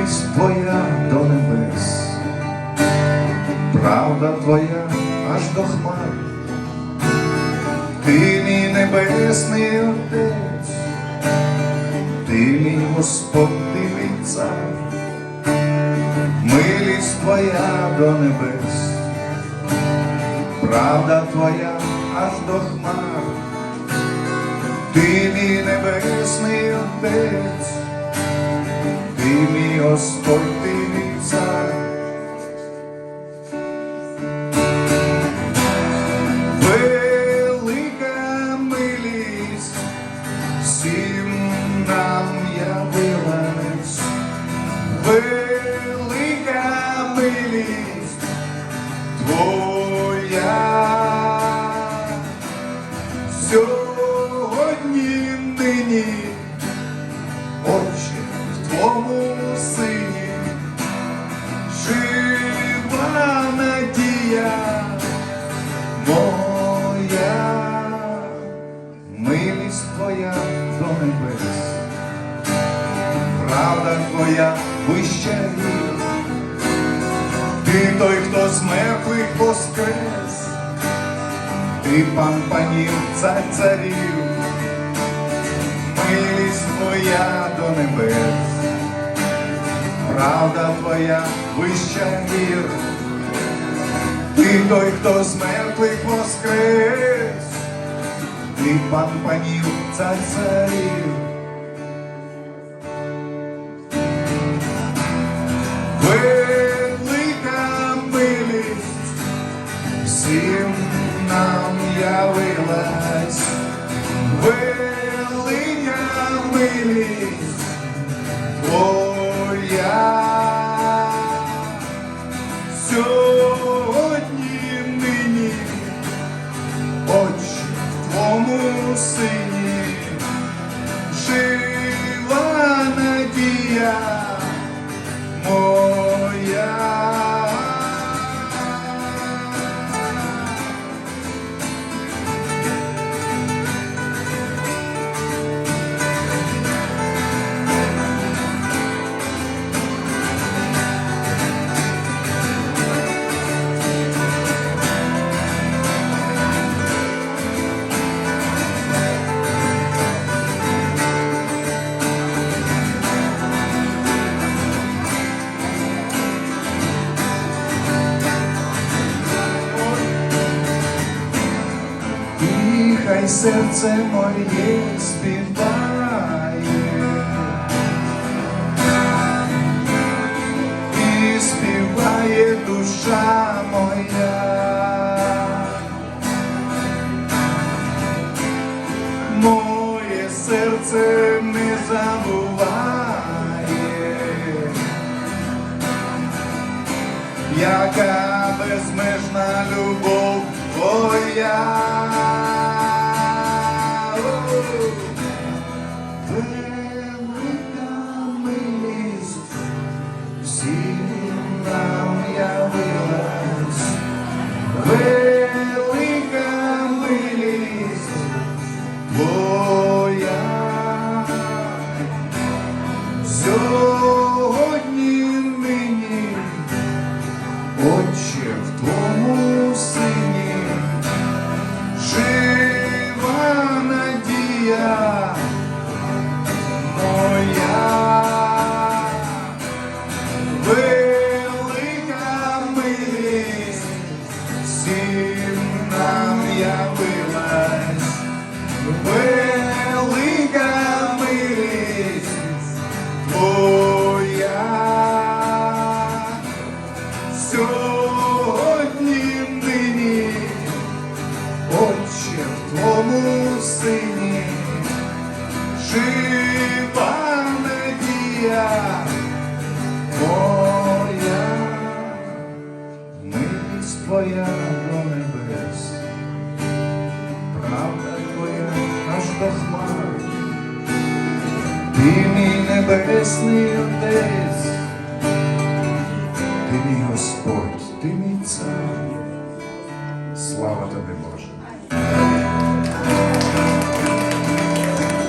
милість твоя до небес, правда твоя аж до хмар, ти мій небесний отець, ти мій Господь, ти мій цар, милість твоя до небес, правда твоя аж до хмар, ти мій небесний отець, ти мій Господь, ти мій цар. Велика милість всім нам явилась, велика милість твоя. Сьогодні жива надія моя, милість твоя до небес, правда твоя вища гір, ти той, хто з мертвих воскрес, ти пан панів, цар царів, милість твоя до небес, правда твоя вища гір. Ти той, хто з мертвих воскрес, ти пан панів, цар царів. Велика милість всім нам явилась, велика милість você. Серце моє співає, і співає душа моя. Ти мій небесний отець, ти мій Господь, ти мій цар. Слава тобі, Боже.